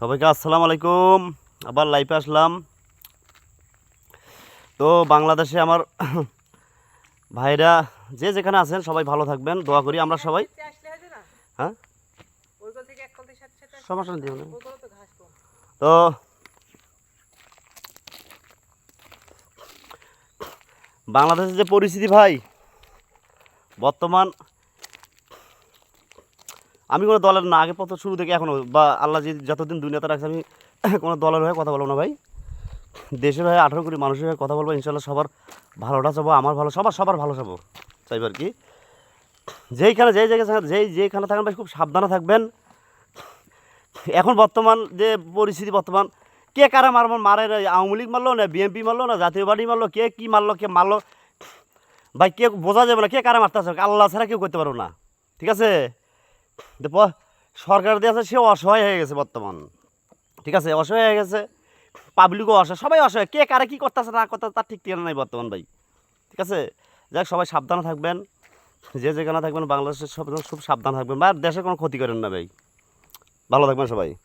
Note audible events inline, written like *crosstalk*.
সবাইকে আসসালামু আলাইকুম। আবার লাইভে আসলাম। তো বাংলাদেশে আমার *coughs* ভাইরা যে যেখানে আছেন সবাই ভালো থাকবেন দোয়া করি আমরা সবাই। হ্যাঁ? সমস্যা তো বাংলাদেশের যে পরিস্থিতি ভাই বর্তমান আমি কোনো দলের না, আগে পথ শুরু থেকে এখনও বা আল্লাহ যে যতদিন দুনিয়াতে রাখছে, আমি *coughs* কোনো দলের হয়ে কথা বলব না ভাই। দেশের হয়ে আঠারো কোটি মানুষের হয়ে কথা বলব ইনশাল্লাহ সবার ভালোটা চাবো, আমার ভালো, সবার সবার ভালো চাবো, চাইব আর কি। যেইখানে যেই জায়গায় যেই যেইখানে থাকেন ভাই, খুব সাবধানে থাকবেন। এখন বর্তমান যে পরিস্থিতি বর্তমান, কে কারা মারব, মারে আওয়ামী লীগ মারলো না, বিএনপি মারলো না, জাতীয় পার্টি মারলো, কে কী মারলো, কে মারলো, ভাই, কে বোঝা যাবে না, কে কারা মারতে আছে আল্লাহ ছাড়া কেউ করতে পারব না। ঠিক আছে? সরকার দিয়ে আছে, সে অসহায় হয়ে গেছে বর্তমান। ঠিক আছে, অসহায় হয়ে গেছে পাবলিকও অসহায়, সবাই অসহায়। কে কারে কী করতেছে, না করতে তার ঠিক ঠিকানা নাই বর্তমান ভাই। ঠিক আছে? যাক, সবাই সাবধানে থাকবেন। যে যেখানে থাকবেন, বাংলাদেশের সব খুব সাবধান থাকবেন, বা দেশের কোনো ক্ষতি করেন না ভাই। ভালো থাকবেন সবাই।